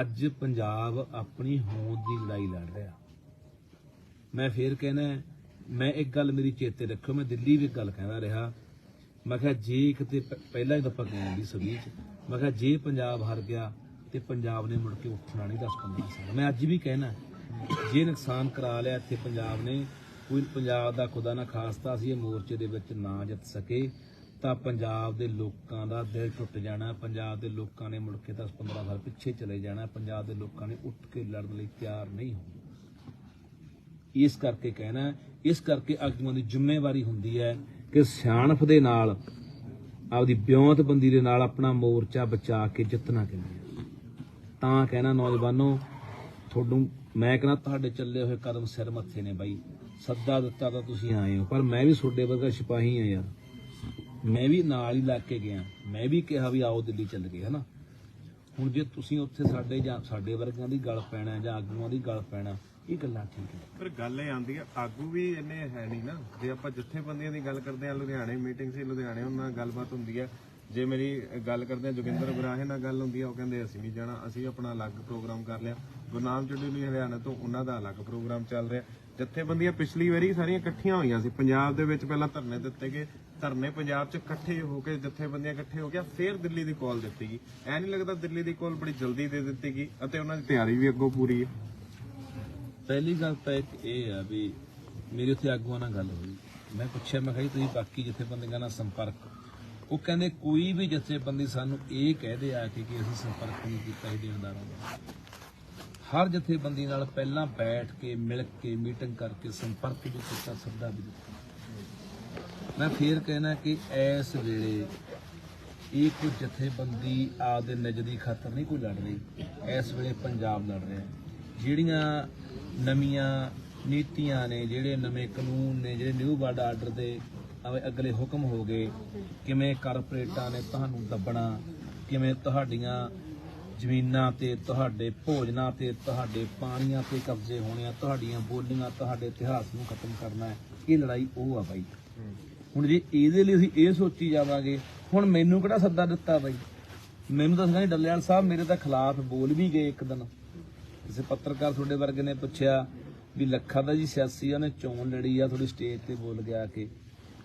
ਅੱਜ ਪੰਜਾਬ ਆਪਣੀ ਹੋਂਦ ਦੀ ਲੜਾਈ ਲੜ ਰਿਹਾ। ਮੈਂ ਫੇਰ ਕਹਿਣਾ ਮੈਂ ਇੱਕ ਗੱਲ ਮੇਰੀ ਚੇਤੇ ਰੱਖਿਓ, ਮੈਂ ਦਿੱਲੀ ਵੀ ਗੱਲ ਕਹਿੰਦਾ ਰਿਹਾ। ਮੈਂ ਕਿਹਾ ਜੇ ਕਿਤੇ ਪਹਿਲਾਂ ਹੀ ਤਾਂ ਆਪਾਂ ਗਏ ਵੀ ਸਭੀ ਚ, ਮੈਂ ਕਿਹਾ ਜੇ ਪੰਜਾਬ ਹਾਰ ਗਿਆ ਤੇ ਪੰਜਾਬ ਨੇ ਮੁੜ ਕੇ ਉੱਠਣਾ ਨਹੀਂ 10 15 ਸਾਲ। ਮੈਂ ਅੱਜ ਵੀ ਕਹਿਣਾ ਜੇ ਨੁਕਸਾਨ ਕਰਾ ਲਿਆ ਇੱਥੇ ਪੰਜਾਬ ਨੇ, ਕੋਈ ਪੰਜਾਬ ਦਾ ਖੁਦਾ ਨਾ ਖਾਸਤਾ ਅਸੀਂ ਇਹ ਮੋਰਚੇ ਦੇ ਵਿੱਚ ਨਾ ਜਿੱਤ ਸਕੇ ਤਾਂ ਪੰਜਾਬ ਦੇ ਲੋਕਾਂ ਦਾ ਦਿਲ ਟੁੱਟ ਜਾਣਾ, ਪੰਜਾਬ ਦੇ ਲੋਕਾਂ ਨੇ ਮੁੜ ਕੇ 10 15 ਸਾਲ ਪਿੱਛੇ ਚਲੇ ਜਾਣਾ, ਪੰਜਾਬ ਦੇ ਲੋਕਾਂ ਨੇ ਉੱਠ ਕੇ ਲੜਨ ਲਈ ਤਿਆਰ ਨਹੀਂ ਹੋਣਾ। ਇਸ ਕਰਕੇ ਕਹਿਣਾ, ਇਸ ਕਰਕੇ ਆਗੂਆਂ ਦੀ ਜ਼ਿੰਮੇਵਾਰੀ ਹੁੰਦੀ ਹੈ ਕਿ ਸਿਆਣਪ ਦੇ ਨਾਲ, ਆਪਦੀ ਬਿਉਂਤਬੰਦੀ ਦੇ ਨਾਲ ਆਪਣਾ ਮੋਰਚਾ ਬਚਾ ਕੇ ਜਿੱਤਣਾ ਕਿਵੇਂ ਤਾਂ ਕਹਿਣਾ ਨੌਜਵਾਨੋ ਤੁਹਾਨੂੰ ਮੈਂ ਕਹਿੰਦਾ ਤੁਹਾਡੇ ਚੱਲੇ ਹੋਏ ਕਦਮ ਸਿਰ ਮੱਥੇ ਨੇ ਬਾਈ। ਸੱਦਾ ਦਿੱਤਾ ਤਾਂ ਤੁਸੀਂ ਆਏ ਹੋ, ਪਰ ਮੈਂ ਵੀ ਤੁਹਾਡੇ ਵਰਗਾ ਸਿਪਾਹੀ ਆ ਯਾਰ। ਮੈਂ ਵੀ ਨਾਲ ਹੀ ਲੱਗ ਕੇ ਗਿਆ। ਮੈਂ ਵੀ ਕਿਹਾ ਵੀ ਆਓ ਦਿੱਲੀ ਚੱਲ ਗਏ, ਹਨਾ? ਹੁਣ ਜੇ ਤੁਸੀਂ ਉੱਥੇ ਸਾਡੇ ਜਾਂ ਸਾਡੇ ਵਰਗਿਆਂ ਦੀ ਗੱਲ ਪੈਣਾ ਜਾਂ ਆਗੂਆਂ ਦੀ ਗੱਲ ਪੈਣਾ, ਇਹ ਗੱਲਾਂ ਠੀਕ ਨੇ। ਪਰ ਗੱਲ ਇਹ ਆਂਦੀ ਆ, ਆਗੂ ਵੀ ਇੰਨੇ ਹੈ ਨਹੀਂ ਨਾ। ਜੇ ਆਪਾਂ ਜਥੇਬੰਦੀਆਂ ਦੀ ਗੱਲ ਕਰਦੇ ਆ, ਲੁਧਿਆਣੇ ਮੀਟਿੰਗ ਸੀ, ਲੁਧਿਆਣੇ ਉਹਨਾਂ ਨਾਲ ਗੱਲਬਾਤ ਹੁੰਦੀ ਆ। ਜੇ ਮੇਰੀ ਗੱਲ ਕਰਦੇ ਆ, ਜੋਗਿੰਦਰ ਬਰਾਹੇ ਨਾਲ ਗੱਲ ਹੁੰਦੀ ਆ, ਉਹ ਕਹਿੰਦੇ ਅਸੀਂ ਨਹੀਂ ਜਾਣਾ, ਅਸੀਂ ਆਪਣਾ ਅਲੱਗ ਪ੍ਰੋਗਰਾਮ ਕਰ ਲਿਆ। ਗੁਰਨਾਮ ਚੱਡੀ ਲਈ ਹਰਿਆਣਾ ਤੋਂ ਉਹਨਾਂ ਦਾ ਅਲੱਗ ਪ੍ਰੋਗਰਾਮ ਚੱਲ ਰਿਹਾ। ਜਥੇਬੰਦੀਆਂ ਪਿਛਲੀ ਵਾਰੀ ਸਾਰੀਆਂ ਇਕੱਠੀਆਂ ਹੋਈਆਂ ਸੀ। ਪੰਜਾਬ ਦੇ ਵਿੱਚ ਪਹਿਲਾਂ ਧਰਨੇ ਦਿੱਤੇ ਗਏ ਧਰਨੇ ਪੰਜਾਬ 'ਚ ਇਕੱਠੇ ਹੋ ਕੇ, ਜਥੇਬੰਦੀਆਂ ਇਕੱਠੇ ਹੋ ਗਿਆ ਫਿਰ ਦਿੱਲੀ ਦੀ ਕਾਲ ਦਿੱਤੀ ਗਈ। ਐ ਨਹੀਂ ਲੱਗਦਾ ਦਿੱਲੀ ਦੀ ਕਾਲ ਬੜੀ ਜਲਦੀ ਦੇ ਦਿੱਤੀ ਗਈ ਅਤੇ ਉਹਨਾਂ ਦੀ ਤਿਆਰੀ ਵੀ ਅੱਗੋਂ ਪੂਰੀ ਹੈ। ਪਹਿਲੀ ਗੱਲ ਤਾਂ ਇੱਕ ਇਹ ਆ ਵੀ ਮੇਰੇ ਉੱਥੇ ਆਗੂਆਂ ਨਾਲ ਗੱਲ ਹੋਈ। ਮੈਂ ਪੁੱਛਿਆ, ਮੈਂ ਕਿਹਾ ਤੁਸੀਂ ਬਾਕੀ ਜਥੇਬੰਦੀਆਂ ਨਾਲ ਸੰਪਰਕ ਉਹ ਕਹਿੰਦੇ, ਕੋਈ ਵੀ ਜਥੇਬੰਦੀ ਸਾਨੂੰ ਇਹ ਕਹਦੇ ਆ ਕਿ ਅਸੀਂ ਸੰਪਰਕ ਨਹੀਂ ਕੀਤਾ ਇਹ ਦੇਣਦਾਰਾਂ ਦਾ। ਹਰ ਜਥੇਬੰਦੀ ਨਾਲ ਪਹਿਲਾਂ ਬੈਠ ਕੇ, ਮਿਲ ਕੇ, ਮੀਟਿੰਗ ਕਰਕੇ ਸੰਪਰਕ ਵੀ ਕੀਤਾ, ਸੱਦਾ ਵੀ ਦਿੱਤਾ। ਮੈਂ ਫੇਰ ਕਹਿਣਾ ਕਿ ਇਸ ਵੇਲੇ ਇਹ ਕੋਈ ਜਥੇਬੰਦੀ ਆਪਦੇ ਨਜਦੀ ਖਾਤਰ ਨਹੀਂ ਕੋਈ ਲੜ ਰਹੀ। ਇਸ ਵੇਲੇ ਪੰਜਾਬ ਲੜ ਰਿਹਾ। ਜਿਹੜੀਆਂ ਨਵੀਆਂ ਨੀਤੀਆਂ ਨੇ, ਜਿਹੜੇ ਨਵੇਂ ਕਾਨੂੰਨ ਨੇ, ਜਿਹੜੇ ਨਿਊ ਵਰਡ ਆਰਡਰ ਦੇ ਅਵੇ ਅਗਲੇ ਹੁਕਮ ਹੋ ਗਏ, ਕਿਵੇਂ ਕਾਰਪੋਰੇਟਾਂ ਨੇ ਤੁਹਾਨੂੰ ਦੱਬਣਾ, ਕਿਵੇਂ ਤੁਹਾਡੀਆਂ ਜ਼ਮੀਨਾਂ ਤੇ ਤੁਹਾਡੇ ਭੋਜਨਾਂ ਤੇ ਤੁਹਾਡੇ ਪਾਣੀਆਂ ਤੇ ਕਬਜ਼ੇ ਹੋਣੇ ਆ, ਤੁਹਾਡੀਆਂ ਬੋਲੀਆਂ ਤੁਹਾਡੇ ਇਤਿਹਾਸ ਨੂੰ ਖਤਮ ਕਰਨਾ ਹੈ। ਇਹ ਲੜਾਈ ਉਹ ਆ ਬਾਈ। ਹੁਣ ਜੇ ਇਹਦੇ ਲਈ ਅਸੀਂ ਇਹ ਸੋਚੀ ਜਾਵਾਂਗੇ ਹੁਣ ਮੈਨੂੰ ਕਿਹੜਾ ਸੱਦਾ ਦਿੱਤਾ ਬਾਈ? ਮੈਨੂੰ ਤਾਂ ਸੰਗਾ ਡੱਲੇਵਾਲ ਸਾਹਿਬ ਮੇਰੇ ਤਾਂ ਖਿਲਾਫ ਬੋਲ ਵੀ ਗਏ ਇੱਕ ਦਿਨ। ਕਿਸੇ ਪੱਤਰਕਾਰ ਤੁਹਾਡੇ ਵਰਗੇ ਨੇ ਪੁੱਛਿਆ ਵੀ ਲੱਖਾ ਦਾ ਜੀ ਸਿਆਸੀ ਆ, ਉਹਨੇ ਚੋਣ ਲੜੀ ਆ ਥੋੜੀ ਸਟੇਜ ਤੇ ਬੋਲ ਗਿਆ ਕਿ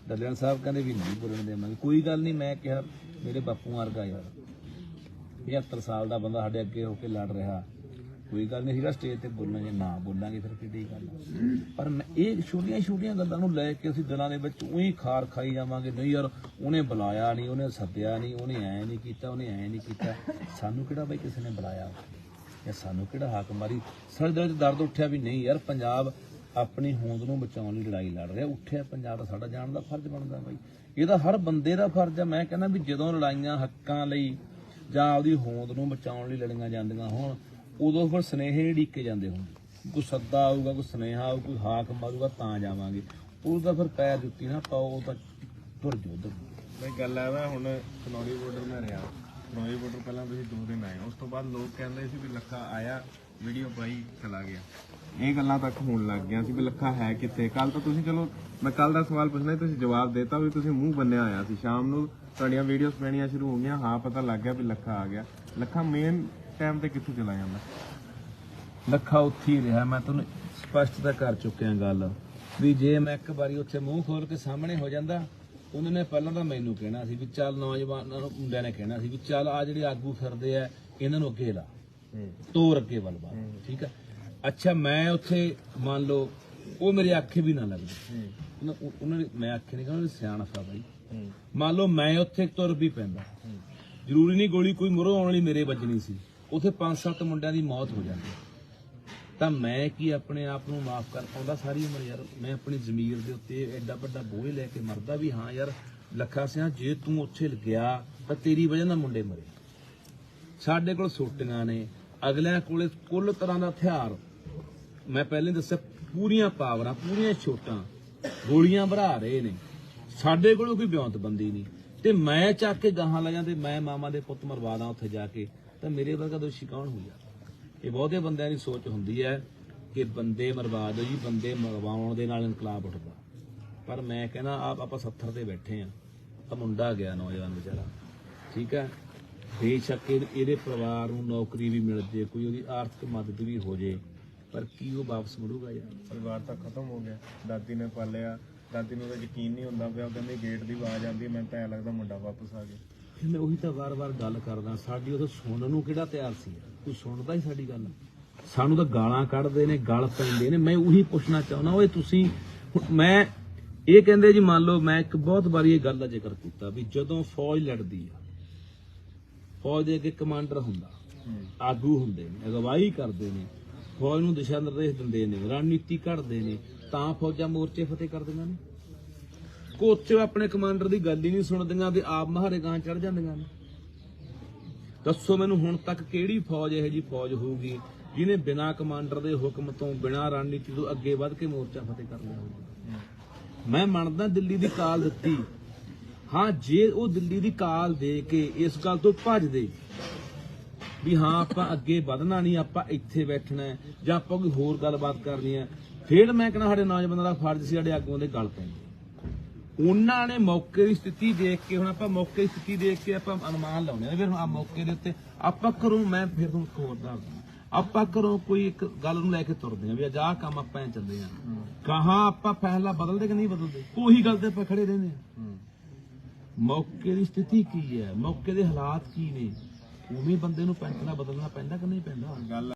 ਡੱਲੇਵਾਲ ਸਾਹਿਬ ਕਹਿੰਦੇ ਵੀ ਨਹੀਂ ਬੋਲਣ ਦੇਵਾਂਗੇ। ਕੋਈ ਗੱਲ ਨਹੀਂ ਮੈਂ ਕਿਹਾ ਮੇਰੇ ਬਾਪੂ ਵਰਗਾ ਯਾਰ। 75 ਸਾਲ ਦਾ ਬੰਦਾ ਸਾਡੇ ਅੱਗੇ ਹੋ ਕੇ ਲੜ ਰਿਹਾ। ਕੋਈ ਗੱਲ ਨਹੀਂ ਸੀਗਾ ਸਟੇਜ ਤੇ ਬੋਲਣਾ, ਜੇ ਨਾ ਬੋਲਾਂਗੇ ਫਿਰ ਕਿੱਡੀ ਗੱਲ ਆ। ਪਰ ਇਹ ਛੋਟੀਆਂ ਛੋਟੀਆਂ ਗੱਲਾਂ ਨੂੰ ਲੈ ਕੇ ਅਸੀਂ ਦਿਲਾਂ ਦੇ ਵਿੱਚ ਉਹੀ ਖਾਰ ਖਾਈ ਜਾਵਾਂਗੇ, ਨਹੀਂ ਯਾਰ, ਉਹਨੇ ਬੁਲਾਇਆ ਨਹੀਂ, ਉਹਨੇ ਸੱਦਿਆ ਨਹੀਂ, ਉਹਨੇ ਐ ਨਹੀਂ ਕੀਤਾ, ਉਹਨੇ ਐ ਨਹੀਂ ਕੀਤਾ। ਸਾਨੂੰ ਕਿਹੜਾ ਬਈ ਕਿਸੇ ਨੇ ਬੁਲਾਇਆ? ਜਾਂ ਸਾਨੂੰ ਕਿਹੜਾ ਹਾਕ ਮਾਰੀ? ਸਾਡੇ ਦਿਲ 'ਚ ਦਰਦ ਉੱਠਿਆ ਵੀ ਨਹੀਂ ਯਾਰ, ਪੰਜਾਬ ਆਪਣੀ ਹੋਂਦ ਨੂੰ ਬਚਾਉਣ ਲਈ ਲੜਾਈ ਲੜ ਰਿਹਾ। ਉੱਠਿਆ ਪੰਜਾਬ ਦਾ ਸਾਡਾ ਜਾਣ ਦਾ ਫਰਜ਼ ਬਣਦਾ ਬਾਈ। ਇਹ ਤਾਂ ਹਰ ਬੰਦੇ ਦਾ ਫਰਜ਼ ਆ। ਮੈਂ ਕਹਿੰਦਾ ਵੀ ਜਦੋਂ ਲੜਾਈਆਂ ਹੱਕਾਂ ਲਈ ਜਾਂ ਆਪਦੀ ਹੋਂਦ ਨੂੰ ਬਚਾਉਣ ਲਈ ਲੜੀਆਂ ਜਾਂਦੀਆਂ ਹੋਣ ਉਦੋਂ ਫਿਰ ਸਨੇਹੇ ਨਹੀਂ ਢੀਕੇ ਜਾਂਦੇ ਹੁੰਦੇ। ਕੋਈ ਸੱਦਾ ਆਊਗਾ, ਕੋਈ ਸਨੇਹਾ ਆਊ, ਕੋਈ ਹਾਕ ਮਾਰੂਗਾ ਤਾਂ ਜਾਵਾਂਗੇ। ਉਸ ਦਾ ਫਿਰ ਪੈਰ ਜੁੱਤੀ ਨਾ ਪਾਓ, ਉਹ ਤਾਂ ਤੁਰ ਜੋ ਉਧਰ। ਨਹੀਂ ਗੱਲ ਆ ਵਾ ਹੁਣ ਕਨੌਰੀ ਬਾਰਡਰ ਮੈਂ ਰਿਹਾ। ਕਨੌਰੀ ਬਾਰਡਰ ਪਹਿਲਾਂ ਤੁਸੀਂ ਦੋ ਦਿਨ ਆਏ ਉਸ ਤੋਂ ਬਾਅਦ ਲੋਕ ਕਹਿੰਦੇ ਸੀ ਵੀ ਲੱਖਾ ਆਇਆ ਵੀਡੀਓ ਪਾਈ, ਚਲਾ ਗਿਆ। ਇਹ ਗੱਲਾਂ ਤੱਕ ਹੋਣ ਲੱਗ ਗਿਆ ਸੀ ਵੀ ਲੱਖਾ ਹੈ ਕਿੱਥੇ। ਕੱਲ ਤਾਂ ਤੁਸੀਂ ਚਲੋ, ਮੈਂ ਕੱਲ ਦਾ ਸਵਾਲ ਪੁੱਛਣਾ ਤੁਸੀਂ ਜਵਾਬ ਦੇਤਾ ਵੀ ਤੁਸੀਂ ਮੂੰਹ ਬੰਨਿਆ ਆਇਆ ਸੀ। ਸ਼ਾਮ ਨੂੰ ਤੁਹਾਡੀਆਂ ਵੀਡੀਓਜ਼ ਪੈਣੀਆਂ ਸ਼ੁਰੂ ਹੋ ਗਈਆਂ, ਹਾਂ ਪਤਾ ਲੱਗ ਗਿਆ ਵੀ ਲੱਖਾ ਆ ਗਿਆ। ਲੱਖਾ ਮੇਨ ਟਾਈਮ ਤੇ ਕਿੱਥੇ ਚਲਾ ਜਾਂਦਾ? ਲੱਖਾ ਉੱਥੇ ਹੀ ਰਿਹਾ। ਮੈਂ ਤੁਹਾਨੂੰ ਸਪਸ਼ਟ ਤਾਂ ਕਰ ਚੁੱਕਿਆ ਗੱਲ ਵੀ ਜੇ ਮੈਂ ਇੱਕ ਵਾਰੀ ਉੱਥੇ ਮੂੰਹ ਖੋਲ ਕੇ ਸਾਹਮਣੇ ਹੋ ਜਾਂਦਾ ਉਹਨਾਂ ਨੇ ਪਹਿਲਾਂ ਤਾਂ ਮੈਨੂੰ ਕਹਿਣਾ ਸੀ ਵੀ ਚੱਲ ਨੌਜਵਾਨਾਂ ਨੂੰ ਮੁੰਡਿਆਂ ਨੇ ਕਹਿਣਾ ਸੀ ਵੀ ਚੱਲ ਆ ਜਿਹੜੇ ਆਗੂ ਫਿਰਦੇ ਆ ਇਹਨਾਂ ਨੂੰ ਅੱਗੇ ਲਾ। ਤੋਰ ਅੱਗੇ ਵੱਲ ਵਾ ਠੀਕ ਹੈ ਅੱਛਾ ਮੈਂ ਉੱਥੇ ਮੰਨ ਲਓ ਉਹ ਮੇਰੇ ਅੱਖੇ ਵੀ ਨਾ ਲੱਗਦੇ ਉਹਨਾਂ ਨੇ ਮੈਂ ਅੱਖੇ ਨਹੀਂ ਕਹਿੰਦਾ ਸਿਆਣਾ ਸਾ ਬਾਈ। ਮੰਨ ਲਓ ਮੈਂ ਉੱਥੇ ਤੁਰ ਵੀ ਪੈਂਦਾ। ਜ਼ਰੂਰੀ ਨਹੀਂ ਗੋਲੀ ਕੋਈ ਮੁਰੋਂ ਆਉਣ ਵਾਲੀ ਮੇਰੇ ਵੱਜਣੀ ਸੀ। ਉਥੇ ਪੰਜ ਸੱਤ ਮੁੰਡਿਆਂ ਦੀ ਮੌਤ ਹੋ ਜਾਂਦੀ ਤਾਂ ਮੈਂ ਕੀ ਆਪਣੇ ਆਪ ਨੂੰ ਮਾਫ ਕਰ ਪਾਉਂਦਾ ਸਾਰੀ ਉਮਰ ਯਾਰ? ਮੈਂ ਆਪਣੀ ਜ਼ਮੀਰ ਦੇ ਉੱਤੇ ਐਡਾ ਵੱਡਾ ਬੋਝ ਲੈ ਕੇ ਮਰਦਾ ਵੀ ਹਾਂ ਯਾਰ। ਲੱਖਾ ਸਿਆ, ਜੇ ਤੂੰ ਉੱਥੇ ਗਿਆ ਤਾਂ ਤੇਰੀ ਵਜ੍ਹਾ ਨਾਲ ਮੁੰਡੇ ਮਰੇ। ਸਾਡੇ ਕੋਲ ਸੋਟੀਆਂ ਨੇ, ਅਗਲਿਆਂ ਕੋਲੇ ਕੁੱਲ ਤਰ੍ਹਾਂ ਦਾ ਹਥਿਆਰ। ਮੈਂ ਪਹਿਲੇ ਦੱਸਿਆ, ਪੂਰੀਆਂ ਪਾਵਰਾਂ, ਪੂਰੀਆਂ ਛੋਟਾਂ, ਗੋਲੀਆਂ ਭਰਾ ਰਹੇ ਨੇ। ਸਾਡੇ ਕੋਲੋਂ ਕੋਈ ਬਿਉਂਤਬੰਦੀ ਨਹੀਂ। ਤੇ ਮੈਂ ਚੱਕ ਕੇ ਗਾਹਾਂ ਲੈ ਜਾਂ ਤੇ ਮੈਂ ਮਾਮਾ ਦੇ ਪੁੱਤ ਮਰਵਾ ਦਾਂ ਉੱਥੇ ਜਾ ਕੇ। ਤਾਂ ਮੇਰੇ ਵਰਗਾ ਦੋਸ਼ੀ ਕੌਣ ਹੋਊਗਾ? ਇਹ ਬਹੁਤੇ ਬੰਦਿਆਂ ਦੀ ਸੋਚ ਹੁੰਦੀ ਹੈ ਕਿ ਬੰਦੇ ਮਰਵਾ ਦਿਓ ਜੀ ਬੰਦੇ ਮਰਵਾਉਣ ਦੇ ਨਾਲ ਇਨਕਲਾਬ ਉੱਠਦਾ। ਪਰ ਮੈਂ ਕਹਿੰਦਾ, ਆਪ ਆਪਾਂ 70 ਤੇ ਬੈਠੇ ਆ ਆ ਮੁੰਡਾ ਗਿਆ ਨੌਜਵਾਨ ਵਿਚਾਰਾ। ਠੀਕ ਹੈ? ਬੇਸ਼ੱਕ ਇਹਦੇ ਪਰਿਵਾਰ ਨੂੰ ਨੌਕਰੀ ਵੀ ਮਿਲ ਜੇ, ਕੋਈ ਉਹਦੀ ਆਰਥਿਕ ਮਦਦ ਵੀ ਹੋ ਜੇ। ਪਰ ਕੀ ਉਹ ਵਾਪਸ ਮੁੜੂਗਾ ਯਾਰ? ਪਰਿਵਾਰ ਤਾਂ ਖਤਮ ਹੋ ਗਿਆ। ਦਾਦੀ ਨੇ ਪਾਲਿਆ। ਦਾਦੀ ਨੂੰ ਤਾਂ ਯਕੀਨ ਨਹੀਂ ਹੁੰਦਾ ਪਿਆ। ਉਹ ਕਹਿੰਦੇ, ਗੇਟ ਦੀ ਆਵਾਜ਼ ਆਉਂਦੀ ਮੈਨੂੰ ਤਾਂ ਐਂ ਲੱਗਦਾ ਮੁੰਡਾ ਵਾਪਸ ਆ ਗਿਆ। ਫਿਰ ਮੈਂ ਉਹੀ ਤਾਂ ਵਾਰ-ਵਾਰ ਗੱਲ ਕਰਦਾ, ਸਾਡੀ ਉਹ ਸੁਣਨ ਨੂੰ ਕਿਹੜਾ ਤਿਆਰ ਸੀ? ਕੋਈ ਸੁਣਦਾ ਹੀ ਸਾਡੀ ਗੱਲ? ਸਾਨੂੰ ਤਾਂ ਗਾਲਾਂ ਕੱਢਦੇ ਨੇ, ਗਲ ਪੈਂਦੇ ਨੇ, ਮੈਂ ਉਹੀ ਪੁੱਛਣਾ ਚਾਹੁੰਦਾ, ਓਏ ਤੁਸੀਂ ਮੈਂ ਇਹ ਕਹਿੰਦੇ ਜੀ ਮੰਨ ਲਓ ਮੈਂ ਇੱਕ ਬਹੁਤ ਵਾਰੀ ਇਹ ਗੱਲ ਦਾ ਜ਼ਿਕਰ ਕੀਤਾ ਵੀ ਜਦੋਂ ਫੌਜ ਲੜਦੀ ਆ, ਫੌਜ ਦੇ ਅੱਗੇ ਕਮਾਂਡਰ ਹੁੰਦਾ, ਆਗੂ ਹੁੰਦੇ ਨੇ, ਅਗਵਾਈ ਕਰਦੇ ਨੇ, ਫੌਜ ਨੂੰ ਦਿਸ਼ਾ ਨਿਰਦੇਸ਼ ਦਿੰਦੇ ਨੇ, ਰਣਨੀਤੀ ਘੜਦੇ ਨੇ, ਤਾਂ ਫੌਜਾਂ ਮੋਰਚੇ ਫਤਿਹ ਕਰਦੀਆਂ ਨੇ। ਕੋਚ ਆਪਣੇ ਕਮਾਂਡਰ ਦੀ ਗੱਲ ਹੀ ਨਹੀਂ ਸੁਣਦੀਆਂ ਤੇ ਆਪ ਮਹਾਰੇ ਗਾਂ ਚੜ ਜਾਂਦੀਆਂ ਨੇ। ਦੱਸੋ ਮੈਨੂੰ ਹੁਣ ਤੱਕ ਕਿਹੜੀ ਫੌਜ ਇਹ ਜੀ ਫੌਜ ਹੋਊਗੀ ਜਿਹਨੇ ਬਿਨਾਂ ਕਮਾਂਡਰ ਦੇ ਹੁਕਮ ਤੋਂ, ਬਿਨਾਂ ਰਣਨੀਤੀ ਤੋਂ ਅੱਗੇ ਵੱਧ ਕੇ ਮੋਰਚਾ ਫਤਿਹ ਕਰ ਲਿਆ ਹੋਊਗਾ ਮੈਂ ਮੰਨਦਾ ਦਿੱਲੀ ਦੀ ਕਾਲ ਦਿੱਤੀ। ਹਾਂ, ਜੇ ਉਹ ਦਿੱਲੀ ਦੀ ਕਾਲ ਦੇ ਕੇ ਇਸ ਗੱਲ ਤੋਂ ਭੱਜਦੇ ਵੀ ਹਾਂ, ਆਪਾਂ ਅੱਗੇ ਵਧਣਾ ਨਹੀਂ, ਆਪਾਂ ਇੱਥੇ ਬੈਠਣਾ ਜਾਂ ਆਪਾਂ ਕੋਈ ਹੋਰ ਗੱਲਬਾਤ ਕਰਨੀ ਹੈ, ਫੇਰ ਮੈਂ ਕਹਿੰਦਾ ਸਾਡੇ ਨੌਜਵਾਨਾਂ ਦਾ ਫਰਜ਼ ਸੀ ਸਾਡੇ ਆਗੂਆਂ ਦੇ ਗੱਲ ਪੈਂਦੇ ਉਹਨਾਂ ਨੇ ਮੌਕੇ ਦੀ ਸਥਿਤੀ ਦੇਖ ਕੇ ਹੁਣ ਆਪਾਂ ਮੌਕੇ ਦੀ ਸਥਿਤੀ ਦੇਖ ਕੇ ਆਪਾਂ ਅਨੁਮਾਨ ਲਾਉਣੇ ਆ ਫਿਰ ਹੁਣ ਆ ਮੌਕੇ ਦੇ ਉੱਤੇ ਆਪਾਂ ਘਰੋਂ ਮੈਂ ਫਿਰ ਤੁਹਾਨੂੰ ਇੱਕ ਹੋਰ ਦੱਸਦਾ ਆਪਾਂ ਘਰੋਂ ਕੋਈ ਇੱਕ ਗੱਲ ਨੂੰ ਲੈ ਕੇ ਤੁਰਦੇ ਆ ਵੀ ਅੱਜ ਆਹ ਕੰਮ ਆਪਾਂ ਐਂ ਚੱਲਦੇ ਆ ਕਹਾਂ ਆਪਾਂ ਫੈਸਲਾ ਬਦਲਦੇ ਕਿ ਨਹੀਂ ਬਦਲਦੇ? ਉਹੀ ਗੱਲ ਤੇ ਆਪਾਂ ਖੜੇ ਰਹਿੰਦੇ ਆ ਮੌਕੇ ਦੀ ਸਥਿਤੀ ਕੀ ਹੈ? ਮੌਕੇ ਦੇ ਹਾਲਾਤ ਕੀ ਨੇ? ਉਵੇਂ ਬੰਦੇ ਨੂੰ ਪੈਂਤਨਾ ਬਦਲਣਾ ਪੈਂਦਾ ਕਿ ਨਹੀਂ ਪੈਂਦਾ? ਗੱਲ